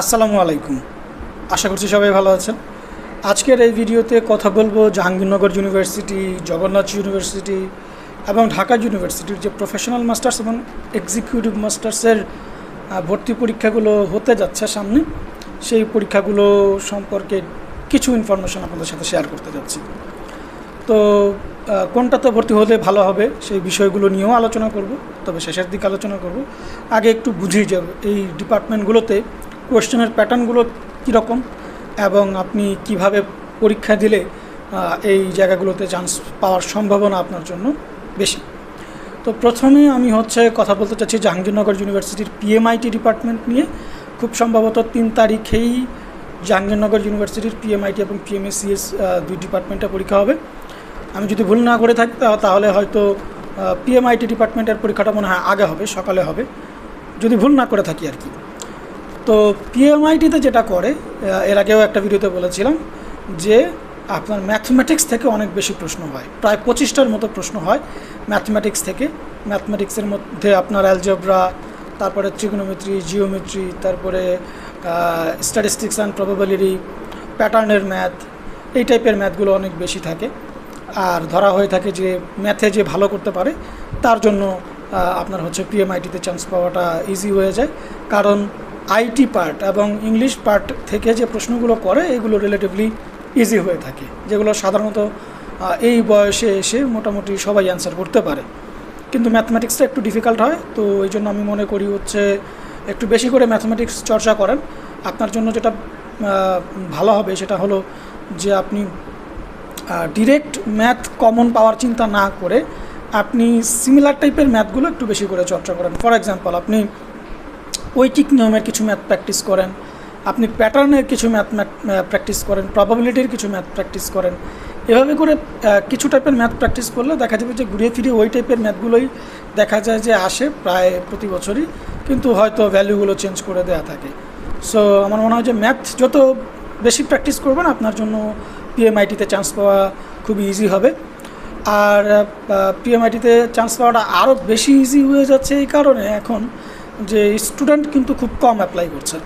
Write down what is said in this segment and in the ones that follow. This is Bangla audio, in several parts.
আসসালামু আলাইকুম। আশা করছি সবাই ভালো আছেন। আজকের এই ভিডিওতে কথা বলব জাহাঙ্গীরনগর ইউনিভার্সিটি, জগন্নাথ ইউনিভার্সিটি এবং ঢাকা ইউনিভার্সিটির যে প্রফেশনাল মাস্টার্স এবং এক্সিকিউটিভ মাস্টার্সের ভর্তি পরীক্ষাগুলো হতে যাচ্ছে সামনে। সেই পরীক্ষাগুলো সম্পর্কে কিছু ইনফরমেশন আপনাদের সাথে শেয়ার করতে যাচ্ছি। তো কোনটাতে ভর্তি হলে ভালো হবে সেই বিষয়গুলো নিয়েও আলোচনা করব, তবে শেষের দিকে আলোচনা করব। আগে একটু বুঝিয়ে যাব, এই ডিপার্টমেন্টগুলোতে কোয়েশ্চেনের প্যাটার্নগুলো কীরকম এবং আপনি কীভাবে পরীক্ষা দিলে এই জায়গাগুলোতে চান্স পাওয়ার সম্ভাবনা আপনার জন্য বেশি। তো প্রথমে আমি হচ্ছে কথা বলতে চাচ্ছি জাহাঙ্গীরনগর ইউনিভার্সিটির পিএমআইটি ডিপার্টমেন্ট নিয়ে। খুব সম্ভবত তিন তারিখেই জাহাঙ্গীরনগর ইউনিভার্সিটির পিএমআইটি এবং পিএমএসিএস দুই ডিপার্টমেন্টে পরীক্ষা হবে। আমি যদি ভুল না করে থাকি তাহলে হয়তো পিএমআইটি ডিপার্টমেন্টের পরীক্ষাটা মনে হয় আগে হবে, সকালে হবে। যদি ভুল না করে থাকি আর কি। তো পিএমআইটিতে যেটা করে এর আগেও একটা ভিডিওতে বলেছিলাম যে আপনার ম্যাথমেটিক্স থেকে অনেক বেশি প্রশ্ন হয়। প্রায় পঁচিশটার মতো প্রশ্ন হয় ম্যাথমেটিক্স থেকে। ম্যাথমেটিক্সের মধ্যে আপনার অ্যালজেব্রা তারপরে ট্রিগোনোমেট্রি জিওমেট্রি তারপরে স্ট্যাটিস্টিক্স অ্যান্ড প্রবাবিলিটি প্যাটার্নের ম্যাথ এই টাইপের ম্যাথগুলো অনেক বেশি থাকে। আর ধরা হয়ে থাকে যে ম্যাথে যে ভালো করতে পারে, তার জন্য আপনার হচ্ছে পিএমআইটিতে চান্স পাওয়াটা ইজি হয়ে যায়। কারণ আইটি পার্ট এবং ইংলিশ পার্ট থেকে যে প্রশ্নগুলো করে, এগুলো রিলেটিভলি ইজি হয়ে থাকে, যেগুলো সাধারণত এই বয়সে এসে মোটামুটি সবাই অ্যান্সার করতে পারে। কিন্তু ম্যাথমেটিক্সটা একটু ডিফিকাল্ট হয়, তো এই জন্য আমি মনে করি হচ্ছে একটু বেশি করে ম্যাথমেটিক্স চর্চা করেন। আপনার জন্য যেটা ভালো হবে সেটা হলো যে আপনি ডিরেক্ট ম্যাথ কমন পাওয়ার চিন্তা না করে, আপনি সিমিলার টাইপের ম্যাথগুলো একটু বেশি করে চর্চা করেন। ফর এক্সাম্পল আপনি ঐকিক নিয়মের কিছু ম্যাথ প্র্যাকটিস করেন। আপনি প্যাটার্নের কিছু ম্যাথ প্র্যাকটিস করেন প্রবাবিলিটির কিছু ম্যাথ প্র্যাকটিস করেন। এভাবে করে কিছু টাইপের ম্যাথ প্র্যাকটিস করলে দেখা যাবে যে ঘুরিয়ে ফিরিয়ে ওই টাইপের ম্যাথগুলোই দেখা যায় যে আসে প্রায় প্রতি বছরই, কিন্তু হয়তো ভ্যালুগুলো চেঞ্জ করে দেওয়া থাকে। সো আমার মনে হয় যে ম্যাথ যত বেশি প্র্যাকটিস করবেন, আপনার জন্য পিএমআইটিতে চান্স পাওয়া খুবই ইজি হবে। আর পিএমআইটিতে চান্স পাওয়াটা আরও বেশি ইজি হয়ে যাচ্ছে এই কারণে এখন যে স্টুডেন্ট কিন্তু খুব কম অ্যাপ্লাই করছে।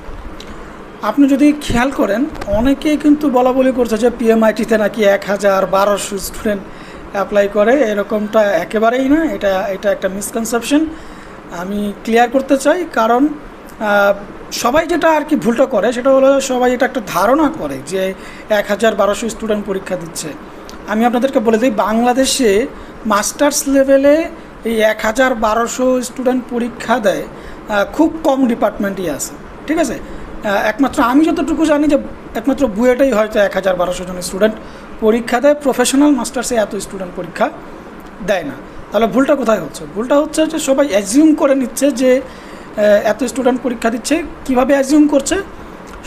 আপনি যদি খেয়াল করেন, অনেকেই কিন্তু বলা বলি করছে যে পিএমআইটিতে নাকি এক হাজার বারোশো স্টুডেন্ট অ্যাপ্লাই করে। এরকমটা একেবারেই না, এটা এটা একটা মিসকনসেপশন আমি ক্লিয়ার করতে চাই, কারণ সবাই যেটা আর কি ভুলটা করে, সেটা হলো সবাই এটা একটা ধারণা করে যে এক হাজার বারোশো স্টুডেন্ট পরীক্ষা দিচ্ছে। আমি আপনাদেরকে বলে দিই, বাংলাদেশে মাস্টার্স লেভেলে এই এক হাজার বারোশো স্টুডেন্ট পরীক্ষা দেয় খুব কম ডিপার্টমেন্টই আছে, ঠিক আছে? একমাত্র আমি যতটুকু জানি যে একমাত্র বুয়েটাই হয়তো এক হাজার বারোশো জন স্টুডেন্ট পরীক্ষা দেয়, প্রফেশনাল মাস্টার্সে এত স্টুডেন্ট পরীক্ষা দেয় না। তাহলে ভুলটা কোথায় হচ্ছে? ভুলটা হচ্ছে যে সবাই অ্যাজিউম করে নিচ্ছে যে এত স্টুডেন্ট পরীক্ষা দিচ্ছে, কীভাবে অ্যাজিউম করছে?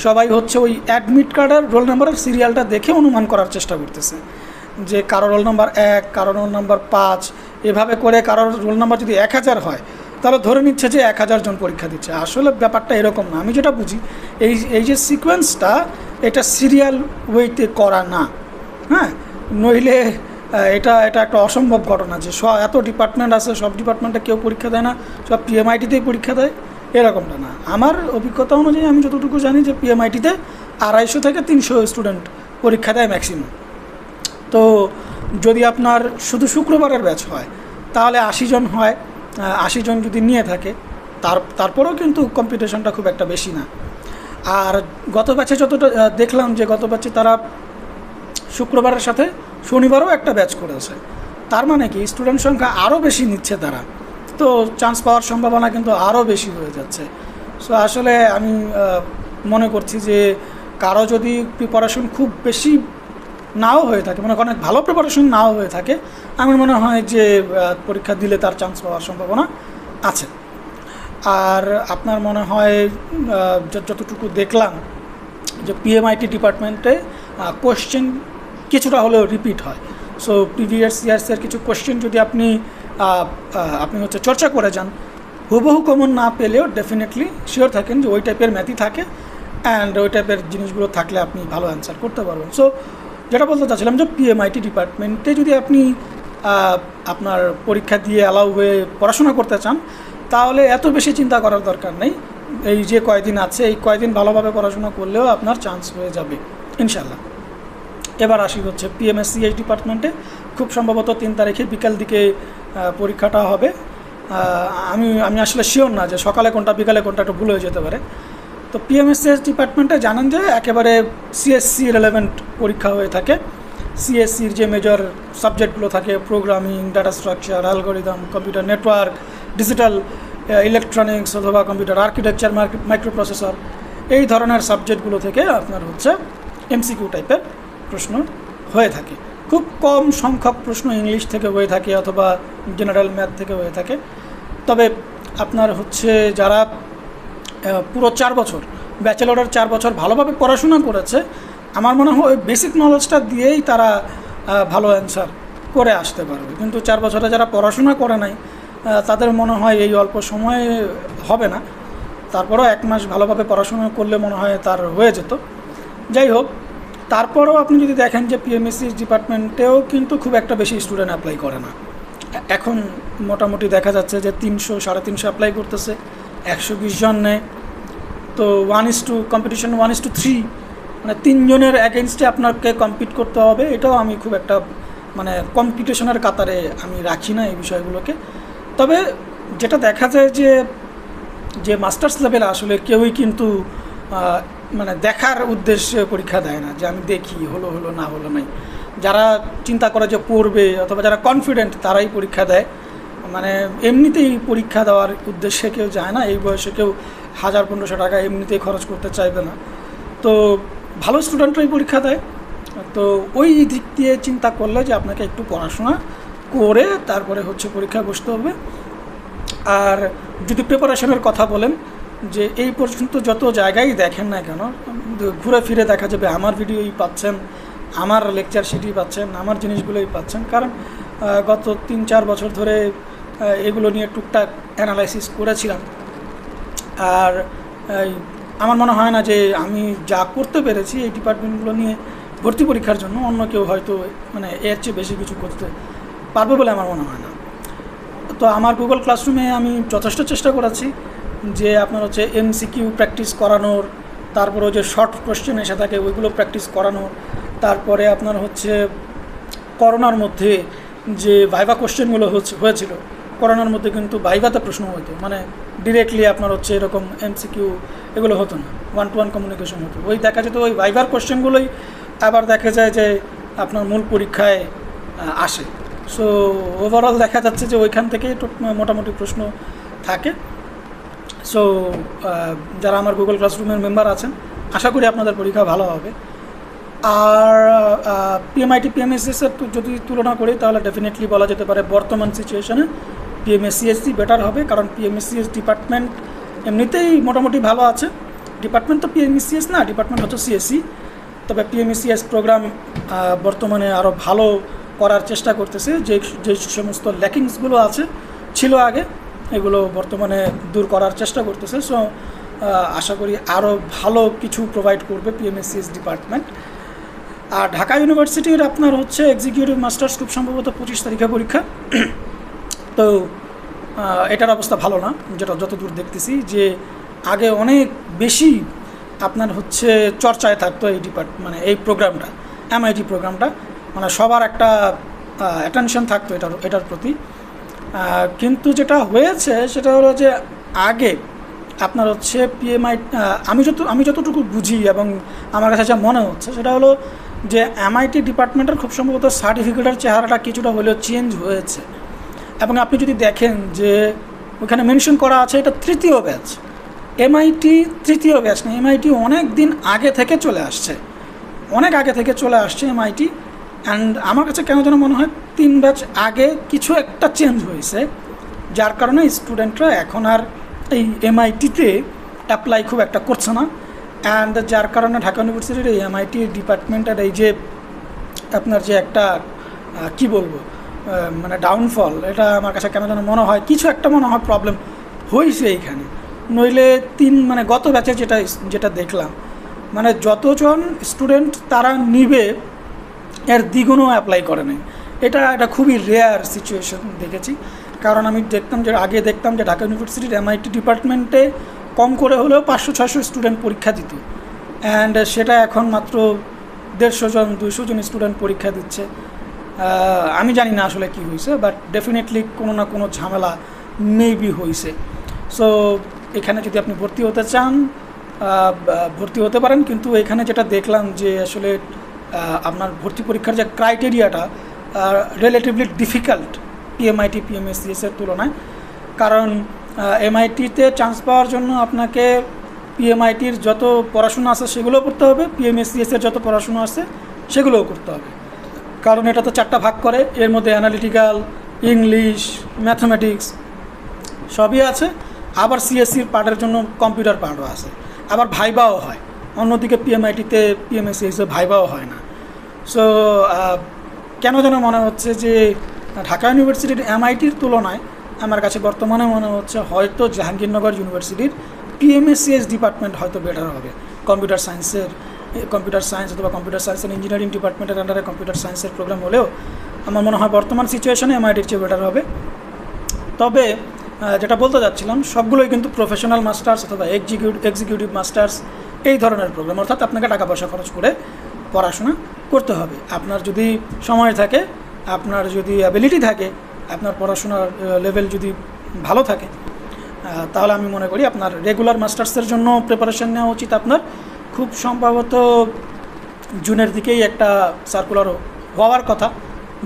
সবাই হচ্ছে ওই অ্যাডমিট কার্ডের রোল নাম্বারের সিরিয়ালটা দেখে অনুমান করার চেষ্টা করতেছে। যে কারও রোল নাম্বার এক, কারও রোল নাম্বার পাঁচ, এভাবে করে কারোর রোল নাম্বার যদি এক হাজার হয় তাহলে ধরে নিচ্ছে যে এক হাজার জন পরীক্ষা দিচ্ছে। আসলে ব্যাপারটা এরকম না। আমি যেটা বুঝি, এই এই যে সিকোয়েন্সটা এটা সিরিয়াল ওয়েতে করা না। হ্যাঁ? নইলে এটা এটা একটা অসম্ভব ঘটনা যে সব এত ডিপার্টমেন্ট আছে, সব ডিপার্টমেন্টে কেউ পরীক্ষা দেয় না, সব পিএমআইটিতেই পরীক্ষা দেয়। এরকমটা না। আমার অভিজ্ঞতা অনুযায়ী আমি যতটুকু জানি যে পিএমআইটিতে আড়াইশো থেকে তিনশো স্টুডেন্ট পরীক্ষা দেয় ম্যাক্সিমাম তো যদি আপনার শুধু শুক্রবারের ব্যাচ হয়, তাহলে আশি জন হয় আশি জন যদি নিয়ে থাকে, তার, তারপরেও কিন্তু কম্পিটিশনটা খুব একটা বেশি না। আর গত ব্যাচে যতটা দেখলাম যে গত ব্যাচে তারা শুক্রবারের সাথে শনিবারও একটা ব্যাচ করেছে। তার মানে কি স্টুডেন্ট সংখ্যা আরও বেশি নিচ্ছে তারা। তো চান্স পাওয়ার সম্ভাবনা কিন্তু আরও বেশি হয়ে যাচ্ছে। সো আসলে আমি মনে করছি যে কারও যদি প্রিপারেশন খুব বেশি নাও হয়ে থাকে। মানে অনেক ভালো প্রিপারেশন নাও হয়ে থাকে। আমার মনে হয় যে পরীক্ষা দিলে তার চান্স পাওয়ার সম্ভাবনা আছে। আর আপনার মনে হয় যতটুকু দেখলাম যে পিএমআইটি ডিপার্টমেন্টে কোশ্চেন কিছুটা হলেও রিপিট হয়। সো প্রিভিয়াস ইয়ার্সের কিছু কোশ্চেন যদি আপনি আপনি হচ্ছে চর্চা করে যান, হুবহু কমন না পেলেও ডেফিনেটলি শিওর থাকেন যে ওই টাইপের ম্যাথই থাকে অ্যান্ড ওই টাইপের জিনিসগুলো থাকলে আপনি ভালো অ্যান্সার করতে পারবেন। সো যেটা বলতে চাচ্ছিলাম যে পিএমআইটি ডিপার্টমেন্টে যদি আপনি আপনার পরীক্ষা দিয়ে অ্যালাউ হয়ে পড়াশোনা করতে চান, তাহলে এত বেশি চিন্তা করার দরকার নেই। এই যে কয়দিন আছে, এই কয়দিন ভালোভাবে পড়াশোনা করলেও আপনার চান্স হয়ে যাবে ইনশাল্লাহ এবার আসি হচ্ছে পিএমএসসিএইচ ডিপার্টমেন্টে খুব সম্ভবত তিন তারিখে বিকাল দিকে পরীক্ষাটা হবে। আমি আমি আসলে শিওর না যে সকালে কোনটা, বিকালে কোনটা একটু ভুল হয়ে যেতে পারে। তো পিএমএসসিএস ডিপার্টমেন্টে জানেন যে একেবারে সিএসসি রেলেভেন্ট পরীক্ষা হয়ে থাকে। সিএসসির যে মেজর সাবজেক্টগুলো থাকে programming data structure algorithm computer network digital electronics অথবা কম্পিউটার আর্কিটেকচার মাইক্রো প্রসেসর এই ধরনের সাবজেক্টগুলো থেকে আপনার হচ্ছে এমসিকিউ টাইপের প্রশ্ন হয়ে থাকে। খুব কম সংখ্যক প্রশ্ন ইংলিশ থেকে হয়ে থাকে অথবা জেনারেল ম্যাথ থেকে হয়ে থাকে। তবে আপনার হচ্ছে যারা পুরো চার বছর ব্যাচেলরের চার বছর ভালোভাবে পড়াশোনা করেছে। আমার মনে হয় বেসিক নলেজটা দিয়েই তারা ভালো অ্যান্সার করে আসতে পারবে। কিন্তু চার বছরে যারা পড়াশোনা করে নাই তাদের মনে হয় এই অল্প সময়ে হবে না। তারপরেও এক মাস ভালোভাবে পড়াশোনা করলে মনে হয় তার হয়ে যেত। যাই হোক, তারপরেও আপনি যদি দেখেন যে পিএমএসসি ডিপার্টমেন্টেও কিন্তু খুব একটা বেশি স্টুডেন্ট অ্যাপ্লাই করে না। এখন মোটামুটি দেখা যাচ্ছে যে তিনশো, সাড়ে তিনশো অ্যাপ্লাই করতেছে। একশো বিশ জন। নেয় তো one is two competition one is two three মানে তিনজনের অ্যাগেনস্টে আপনাকে কম্পিট করতে হবে। এটাও আমি খুব একটা মানে কম্পিটিশনের কাতারে আমি রাখি না এই বিষয়গুলোকে। তবে যেটা দেখা যায় যে যে মাস্টার্স লেভেলে আসলে কেউই কিন্তু মানে দেখার উদ্দেশ্যে পরীক্ষা দেয় না যে আমি দেখি হলো হলো, না হলো নাই। যারা চিন্তা করে যে পড়বে অথবা যারা কনফিডেন্ট তারাই পরীক্ষা দেয়। মানে এমনিতেই পরীক্ষা দেওয়ার উদ্দেশ্যে কেউ যায় না, এই বয়সে কেউ হাজার পনেরোশো টাকা এমনিতেই খরচ করতে চাইবে না। তো ভালো স্টুডেন্টরাই পরীক্ষা দেয়। তো ওই দিক দিয়ে চিন্তা করলে যে আপনাকে একটু পড়াশোনা করে তারপরে হচ্ছে পরীক্ষা বসতে হবে। আর যদি প্রিপারেশনের কথা বলেন, যে এই পর্যন্ত যত জায়গায় দেখেন না কেন, ঘুরে ফিরে দেখা যাবে, আমার ভিডিওই পাচ্ছেন, আমার লেকচার সিটি পাচ্ছেন, আমার জিনিসগুলোই পাচ্ছেন। কারণ গত তিন চার বছর ধরে এগুলো নিয়ে টুকটাক অ্যানালাইসিস করেছিলাম। আর আমার মনে হয় না যে আমি যা করতে পেরেছি এই ডিপার্টমেন্টগুলো নিয়ে ভর্তি পরীক্ষার জন্য অন্য কেউ হয়তো মানে এর চেয়ে বেশি কিছু করতে পারবে বলে আমার মনে হয় না। তো আমার গুগল ক্লাসরুমে আমি যথেষ্ট চেষ্টা করেছি যে আপনার হচ্ছে এমসিকিউ প্র্যাকটিস করানোর, তারপরে যে শর্ট কোশ্চেন এসে থাকে ওইগুলো প্র্যাকটিস করানোর, তারপরে আপনার হচ্ছে করোনার মধ্যে যে ভাইভা কোশ্চেনগুলো হয়েছিল করোনার মধ্যে কিন্তু ভাইভাতে প্রশ্ন হতো মানে ডিরেক্টলি আপনার হচ্ছে এরকম এমসিকিউ এগুলো হতো না। ওয়ান টু ওয়ান কমিউনিকেশন হতো। ওই দেখা যেত ওই ভাইভার কোশ্চেনগুলোই আবার দেখা যায় যে আপনার মূল পরীক্ষায় আসে। সো ওভারঅল দেখা যাচ্ছে যে ওইখান থেকেই মোটামুটি প্রশ্ন থাকে। সো যারা আমার গুগল ক্লাসরুমের মেম্বার আছেন, আশা করি আপনাদের পরীক্ষা ভালো হবে। আর পিএমআইটি পিএমএসএস এর তু- যদি তুলনা করি, তাহলে ডেফিনেটলি বলা যেতে পারে বর্তমান সিচুয়েশনে পিএমএসসিএসসি বেটার হবে, কারণ পিএমএসসিএস ডিপার্টমেন্ট এমনিতেই মোটামুটি ভালো আছে। ডিপার্টমেন্ট তো পিএমএসসিএস না ডিপার্টমেন্ট হচ্ছে সিএসসি তবে পিএমএসসিএস প্রোগ্রাম বর্তমানে আরও ভালো করার চেষ্টা করতেছে। যে যে সমস্ত ল্যাকিংসগুলো আছে, ছিল আগে, এগুলো বর্তমানে দূর করার চেষ্টা করতেছে। সো আশা করি আরও ভালো কিছু প্রোভাইড করবে পিএমএসসিএস ডিপার্টমেন্ট আর ঢাকা ইউনিভার্সিটির আপনার হচ্ছে এক্সিকিউটিভ মাস্টার্স খুব সম্ভবত পঁচিশ তারিখে পরীক্ষা। তো এটার অবস্থা ভালো না, যেটা যতদূর দেখতেছি যে আগে অনেক বেশি আপনার হচ্ছে চর্চায় থাকতো এই ডিপার্ট মানে এই প্রোগ্রামটা এমআইটি প্রোগ্রামটা মানে সবার একটা অ্যাটেনশন থাকতো এটার এটার প্রতি। কিন্তু যেটা হয়েছে সেটা হলো যে আগে আপনার হচ্ছে পিএমআই আমি যত, আমি যতটুকু বুঝি এবং আমার কাছে যা মনে হচ্ছে সেটা হলো যে এমআইটি ডিপার্টমেন্টের খুব সম্ভবত সার্টিফিকেটের চেহারাটা কিছুটা হলেও চেঞ্জ হয়েছে। এবং আপনি যদি দেখেন যে ওখানে মেনশন করা আছে এটা তৃতীয় ব্যাচ এমআইটি তৃতীয় ব্যাচ না এমআইটি অনেক দিন আগে থেকে চলে আসছে। অনেক আগে থেকে চলে আসছে এমআইটি অ্যান্ড আমার কাছে কেন যেন মনে হয় তিন ব্যাচ আগে কিছু একটা চেঞ্জ হয়েছে, যার কারণে স্টুডেন্টরা এখন আর এই এমআইটিতে অ্যাপ্লাই খুব একটা করছে না। অ্যান্ড যার কারণে ঢাকা ইউনিভার্সিটির এই এমআইটি ডিপার্টমেন্টের এই যে আপনার যে একটা কি বলব? মানে ডাউনফল এটা আমার কাছে কেন যেন মনে হয়, কিছু একটা মনে হয় প্রবলেম হয়েছে এইখানে। নইলে তিন মানে গত ব্যাচে যেটা যেটা দেখলাম মানে যতজন স্টুডেন্ট তারা নিবে, এর দ্বিগুণও অ্যাপ্লাই করে নাই। এটা একটা খুবই রেয়ার সিচুয়েশন দেখেছি। কারণ আমি দেখতাম যে, আগে দেখতাম যে, ঢাকা ইউনিভার্সিটির এমআইটি ডিপার্টমেন্টে কম করে হলেও পাঁচশো, ছয়শো স্টুডেন্ট পরীক্ষা দিত। অ্যান্ড সেটা এখন মাত্র দেড়শো জন, দুইশো জন স্টুডেন্ট পরীক্ষা দিচ্ছে। আমি জানি না আসলে কি হয়েছে বাট ডেফিনেটলি কোনো না কোনো ঝামেলা মেবি হয়েছে। সো এখানে যদি আপনি ভর্তি হতে চান ভর্তি হতে পারেন, কিন্তু এখানে যেটা দেখলাম যে আসলে আপনার ভর্তি পরীক্ষার যে ক্রাইটেরিয়াটা রিলেটিভলি ডিফিকাল্ট পিএমআইটি পিএমএসসিএস এর তুলনায়। কারণ এমআইটিতে চান্স পাওয়ার জন্য আপনাকে পিএমআইটির যত পড়াশোনা আছে সেগুলোও করতে হবে পিএমএসসিএস এর যত পড়াশোনা আছে সেগুলোও করতে হবে। কারণ এটা তো চারটা ভাগ করে। এর মধ্যে অ্যানালিটিক্যাল ইংলিশ ম্যাথমেটিক্স সবই আছে। আবার সিএসসির পার্টের জন্য কম্পিউটার পার্টও আছে। আবার ভাইবাও হয়। অন্যদিকে পিএমআইটিতে পিএমএসসি হিসেবে ভাইবাও হয় না। সো কেন যেন মনে হচ্ছে যে, ঢাকা ইউনিভার্সিটির এমআইটির তুলনায় আমার কাছে বর্তমানে মনে হচ্ছে হয়তো জাহাঙ্গীরনগর ইউনিভার্সিটির পিএমএসসিএস ডিপার্টমেন্ট হয়তো বেটার হবে। কম্পিউটার সায়েন্সের কম্পিউটার সায়েন্স অথবা কম্পিউটার সায়েন্স অ্যান্ড ইঞ্জিনিয়ারিং ডিপার্টমেন্টের আন্ডারে কম্পিউটার সায়েন্সের প্রোগ্রাম হলেও আমার মনে হয় বর্তমান সিচুয়েশনে এমআইটির চেয়ে বেটার হবে। তবে যেটা বলতে যাচ্ছিলাম, সবগুলোই কিন্তু প্রফেশনাল মাস্টার্স অথবা এক্সিকিউটিভ এক্সিকিউটিভ মাস্টার্স এই ধরনের প্রোগ্রাম অর্থাৎ আপনাকে টাকা পয়সা খরচ করে পড়াশোনা করতে হবে। আপনার যদি সময় থাকে, আপনার যদি অ্যাবিলিটি থাকে, আপনার পড়াশোনার লেভেল যদি ভালো থাকে তাহলে আমি মনে করি আপনার রেগুলার মাস্টার্সের জন্য প্রিপারেশন নেওয়া উচিত আপনার। খুব সম্ভবত জুনের দিকেই একটা সার্কুলার হওয়ার কথা,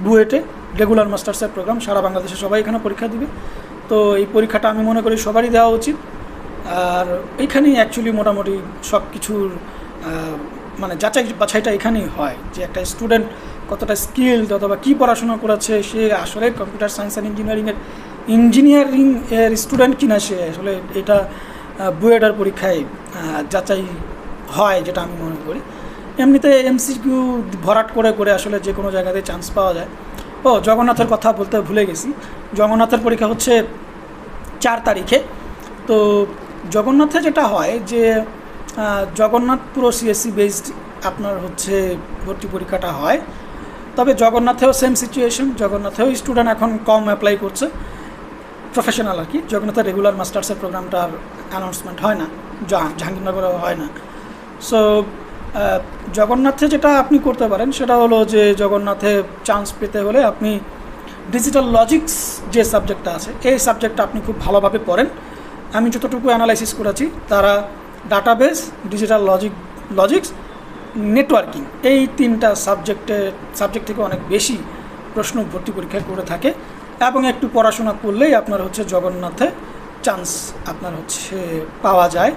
বুয়েটে রেগুলার মাস্টার্সের প্রোগ্রাম সারা বাংলাদেশে সবাই এখানে পরীক্ষা দিবে। তো এই পরীক্ষাটা আমি মনে করি সবারই দেওয়া উচিত। আর এইখানেই অ্যাকচুয়ালি মোটামুটি সব কিছুর মানে যাচাই বাছাইটা এখানেই হয় যে একটা স্টুডেন্ট কতটা স্কিলড অথবা কী পড়াশোনা করেছে, সে আসলে কম্পিউটার সায়েন্স অ্যান্ড ইঞ্জিনিয়ারিংয়ের ইঞ্জিনিয়ারিং এর স্টুডেন্ট কিনা সে আসলে এটা বুয়েটার পরীক্ষায় যাচাই হয় যেটা আমি মনে করি। এমনিতে এমসিকিউ ভরাট করে করে আসলে যে কোনো জায়গাতে চান্স পাওয়া যায়। ও, জগন্নাথের কথা বলতে ভুলে গেছি। জগন্নাথের পরীক্ষা হচ্ছে চার তারিখে। তো জগন্নাথে যেটা হয় যে জগন্নাথ পুরো সিএসসি বেসড আপনার হচ্ছে ভর্তি পরীক্ষাটা হয়। তবে জগন্নাথেও সেম সিচুয়েশন জগন্নাথেও স্টুডেন্ট এখন কম অ্যাপ্লাই করছে। প্রফেশনাল আর কি। জগন্নাথের রেগুলার মাস্টার্সের প্রোগ্রামটার অ্যানাউন্সমেন্ট হয় না। জাহাং- জাহাঙ্গীরনগরেও হয় না। সো জগন্নাথে যেটা আপনি করতে পারেন, সেটা হলো যে জগন্নাথে চান্স পেতে হলে আপনি ডিজিটাল লজিক্স যে সাবজেক্টটা আছে, এই সাবজেক্টটা আপনি খুব ভালোভাবে পড়েন। আমি যতটুকু অ্যানালাইসিস করেছি, তারা database digital logic logics networking এই তিনটা সাবজেক্টে সাবজেক্ট থেকে অনেক বেশি প্রশ্ন ভর্তি পরীক্ষায় করে থাকে। এবং একটু পড়াশোনা করলেই আপনার হচ্ছে জগন্নাথে চান্স আপনার হচ্ছে পাওয়া যায়।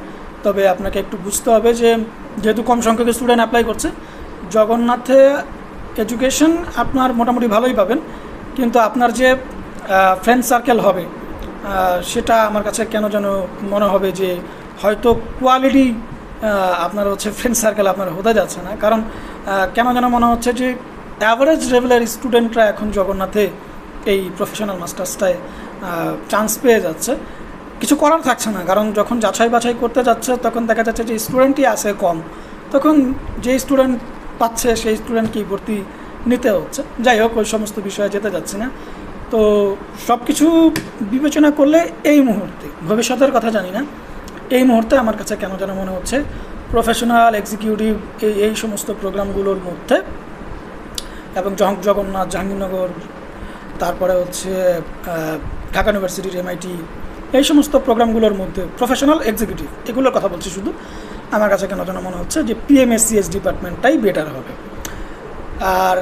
তবে আপনাকে একটু বুঝতে হবে যে যেহেতু কম সংখ্যক স্টুডেন্ট অ্যাপ্লাই করছে, জগন্নাথে এডুকেশন আপনার মোটামুটি ভালোই পাবেন। কিন্তু আপনার যে ফ্রেন্ড সার্কেল হবে সেটা আমার কাছে কেন যেন মনে হবে যে হয়তো কোয়ালিটি আপনার হচ্ছে ফ্রেন্ড সার্কেল আপনার হতে যাচ্ছে না। কারণ কেন যেন মনে হচ্ছে যে অ্যাভারেজ লেভেলের স্টুডেন্টরা এখন জগন্নাথে এই প্রফেশনাল মাস্টার্সটায় চান্স পেয়ে যাচ্ছে। কিছু করার থাকছে না। কারণ যখন যাচাই বাছাই করতে যাচ্ছে, তখন দেখা যাচ্ছে যে স্টুডেন্টই আছে কম। তখন যে স্টুডেন্ট পাচ্ছে, সেই স্টুডেন্টকেই ভর্তি নিতে হচ্ছে। যাই হোক, ওই সমস্ত বিষয়ে যেতে যাচ্ছি না। তো সব কিছু বিবেচনা করলে এই মুহূর্তে, ভবিষ্যতের কথা জানি না, এই মুহূর্তে আমার কাছে কেন যেন মনে হচ্ছে প্রফেশনাল এক্সিকিউটিভ এই এই সমস্ত প্রোগ্রামগুলোর মধ্যে এবং জগ- জগন্নাথ, জাহাঙ্গীরনগর, তারপরে হচ্ছে ঢাকা ইউনিভার্সিটির এমআইটি এই সমস্ত প্রোগ্রামগুলোর মধ্যে প্রফেশনাল এক্সিকিউটিভ এগুলোর কথা বলছি শুধু। আমার কাছে কেন যেন মনে হচ্ছে যে পিএমএসসিএস ডিপার্টমেন্টটাই বেটার হবে। আর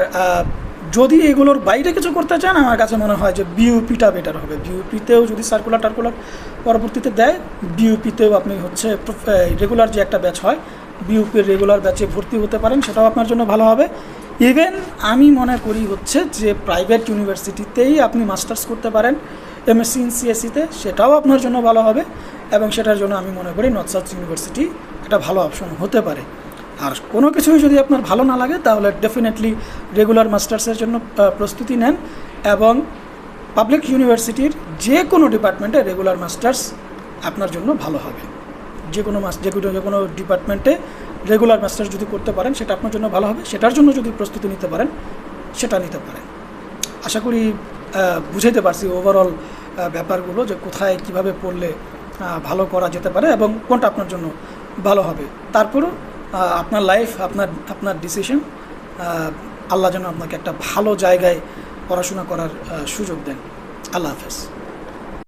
যদি এগুলোর বাইরে কিছু করতে চান, আমার কাছে মনে হয় যে বিউপিটা বেটার হবে। বিউপিতেও যদি সার্কুলার টার্কুলার পরবর্তীতে দেয় বিউপিতেও আপনি হচ্ছে রেগুলার যে একটা ব্যাচ হয় বিউপির রেগুলার ব্যাচে ভর্তি হতে পারেন, সেটাও আপনার জন্য ভালো হবে। ইভেন আমি মনে করি হচ্ছে যে প্রাইভেট ইউনিভার্সিটিতেই আপনি মাস্টার্স করতে পারেন। এমএসসি ইন সিএসসিতে সেটাও আপনার জন্য ভালো হবে এবং সেটার জন্য আমি মনে করি নর্থ সাউথ ইউনিভার্সিটি একটা ভালো অপশন হতে পারে। আর কোনো কিছুই যদি আপনার ভালো না লাগে, তাহলে ডেফিনেটলি রেগুলার মাস্টার্সের জন্য প্রস্তুতি নেন এবং পাবলিক ইউনিভার্সিটির যে কোনো ডিপার্টমেন্টে রেগুলার মাস্টার্স আপনার জন্য ভালো হবে। যে কোনো মাস যে কোনো যে কোনো ডিপার্টমেন্টে রেগুলার মাস্টার্স যদি করতে পারেন, সেটা আপনার জন্য ভালো হবে। সেটার জন্য যদি প্রস্তুতি নিতে পারেন, সেটা নিতে পারেন। আশা করি বুঝাইতে পারছি ওভারঅল ব্যাপারগুলো যে কোথায় কীভাবে পড়লে ভালো করা যেতে পারে এবং কোনটা আপনার জন্য ভালো হবে। তারপরও আপনার লাইফ আপনার আপনার ডিসিশন আল্লাহ যেন আপনাকে একটা ভালো জায়গায় পড়াশোনা করার সুযোগ দেন। আল্লাহ হাফেজ।